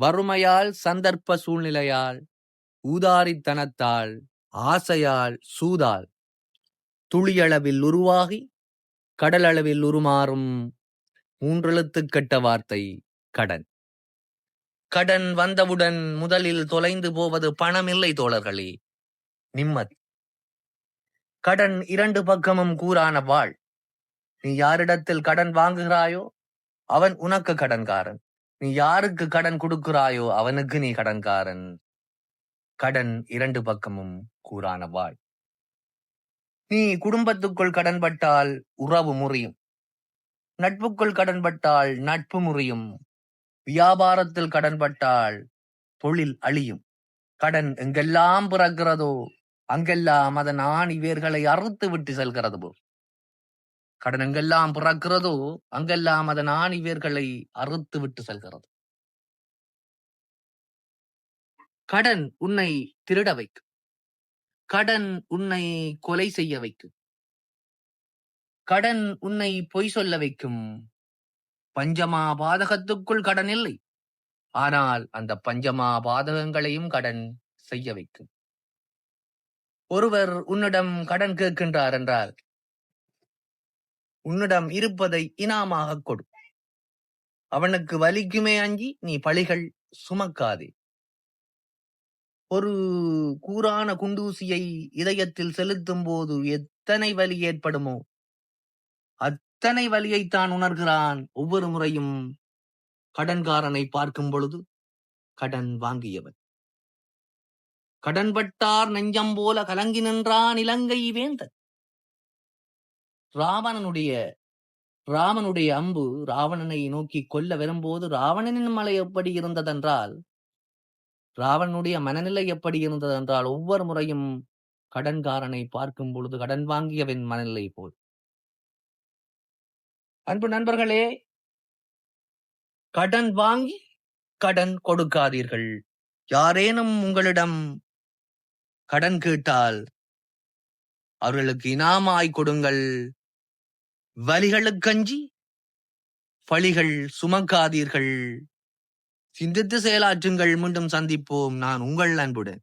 வறுமையால் சந்தர்ப்ப சூழ்நிலையால் ஊதாரித்தனத்தால் ஆசையால் சூதால். துளியளவில் உருவாகி கடலளவில் உருமாறும் மூன்றெழுத்துக் கெட்ட வார்த்தை கடன். கடன் வந்தவுடன் முதலில் தொலைந்து போவது பணமில்லை தோழர்களே நிம்மதி. கடன் இரண்டு பக்கமும் கூறான வாழ். நீ யாரிடத்தில் கடன் வாங்குகிறாயோ அவன் உனக்கு கடன்காரன். நீ யாருக்கு கடன் கொடுக்கிறாயோ அவனுக்கு நீ கடன்காரன். கடன் இரண்டு பக்கமும் கூரான வாழ். நீ குடும்பத்துக்குள் கடன்பட்டால் உறவு முறியும். நட்புக்குள் கடன்பட்டால் நட்பு முறியும். வியாபாரத்தில் கடன்பட்டால் தொழில் அழியும். கடன் எங்கெல்லாம் பிறக்கிறதோ அங்கெல்லாம் அதன் ஆணி வேர்களை அறுத்து விட்டு செல்கிறது போ கடன் எங்கெல்லாம் பிறக்கிறதோ அங்கெல்லாம் அதன் ஆணிவேர்களை அறுத்து விட்டு செல்கிறது. கடன் உன்னை திருட வைக்கும். கடன் உன்னை கொலை செய்ய வைக்கும். கடன் உன்னை பொய் சொல்ல வைக்கும். பஞ்சமா பாதகத்துக்குள் கடன் இல்லை. ஆனால் அந்த பஞ்சமா பாதகங்களையும் கடன் செய்ய வைக்கும். ஒருவர் உன்னிடம் கடன் கேட்கின்றார் என்றால் உன்னிடம் இருப்பதை இனாமாக கொடு. அவனுக்கு வலிக்குமே அஞ்சி நீ பழிகள் சுமக்காதே. ஒரு கூரான குண்டூசியை இதயத்தில் செலுத்தும் போது எத்தனை வலி ஏற்படுமோ? அத்தனை வலியைத்தான் உணர்கிறான் ஒவ்வொரு முறையும் கடன்காரனை பார்க்கும் பொழுது கடன் வாங்கியவன். கடன்பட்டார் நெஞ்சம் போல கலங்கி நின்றான் இலங்கை வேந்தன். ராவணனுடைய ராமனுடைய அம்பு ராவணனை நோக்கி கொல்ல வரும்போது ராவணனின் மலை எப்படி இருந்ததென்றால் ராவணனுடைய மனநிலை எப்படி இருந்ததென்றால் ஒவ்வொரு முறையும் கடன்காரனை பார்க்கும் பொழுது கடன் வாங்கியவன் மனநிலை போல். அன்பு நண்பர்களே கடன் வாங்கி கடன் கொடுக்காதீர்கள். யாரேனும் உங்களிடம் கடன் கேட்டால் அவர்களுக்கு இனாமாய் கொடுங்கள். வலிகளுக்கஞ்சி பழிகள் சுமக்காதீர்கள். சிந்தித்து செயலாற்றுங்கள். மீண்டும் சந்திப்போம். நான் உங்கள் அன்புடன்.